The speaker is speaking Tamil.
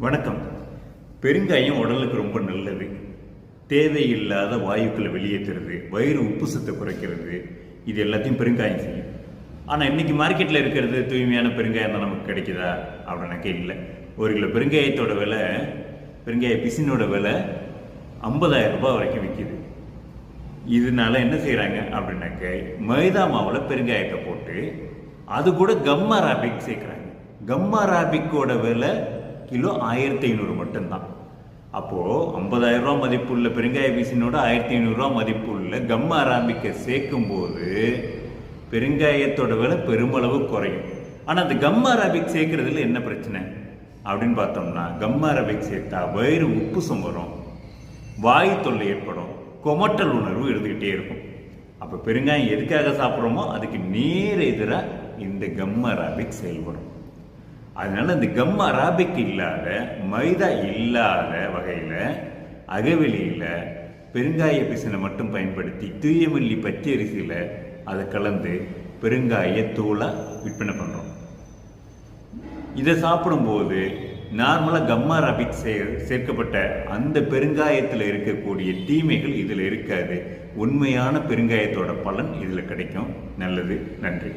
வணக்கம். பெருங்காயம் உடலுக்கு ரொம்ப நல்லது. தேவையில்லாத வாயுக்களை வெளியேற்றுறது வயிறு உப்பு சத்தை குறைக்கிறது இது எல்லாத்தையும் பெருங்காயம் செய்யும். ஆனால் இன்னைக்கு மார்க்கெட்டில் இருக்கிறது தூய்மையான பெருங்காயம் தான் நமக்கு கிடைக்குதா? அப்படின்னாக்க இல்லை. ஒரு கிலோ பெருங்காயத்தோட விலை பெருங்காய பிசினோட விலை 50000 ரூபாய் வரைக்கும் விற்கிது இதனால என்ன செய்கிறாங்க அப்படின்னாக்க மைதா மாவில் பெருங்காயத்தை போட்டு அது கூட கம்மா ராபிக் சேர்க்குறாங்க. கம்மா ராபிக்கோட விலை கிலோ ஆயிரத்தி ஐநூறு மட்டும்தான். அப்போது ஐம்பதாயிரம் ரூபா மதிப்புள்ள பெருங்காய பீசினோட ஆயிரத்தி ஐநூறுரூவா மதிப்புள்ள கம் அராம்பிக்கை சேர்க்கும்போது பெருங்காயத்தோட விலை பெருமளவு குறையும். ஆனால் அந்த கம்மா ராபிக் சேர்க்கறதுல என்ன பிரச்சனை? அப்படின்னு பார்த்தோம்னா கம்மா ராபிக் சேர்த்தா வயிறு உப்பு சுமரும் வாயு தொல்லை ஏற்படும் கொமட்டல் உணர்வு இருந்துக்கிட்டே இருக்கும். அப்போ பெருங்காயம் எதுக்காக சாப்பிட்றோமோ அதுக்கு நேர் எதிராக இந்த கம் அராபிக் செயல்படும். அதனால் இந்த கம் அராபிக் இல்லாத மைதா இல்லாத வகையில் அகவெளியில் பெருங்காய பிசினை மட்டும் பயன்படுத்தி தூயமல்லி பச்சரிசியில் அதை கலந்து பெருங்காய தூளாக விற்பனை பண்ணுறோம் இதை சாப்பிடும்போது நார்மலாக கம்மா ராபிக் சே சேர்க்கப்பட்ட அந்த பெருங்காயத்தில் இருக்கக்கூடிய தீமைகள் இதில் இருக்காது. உண்மையான பெருங்காயத்தோட பலன் இதில் கிடைக்கும். நல்லது நன்றி.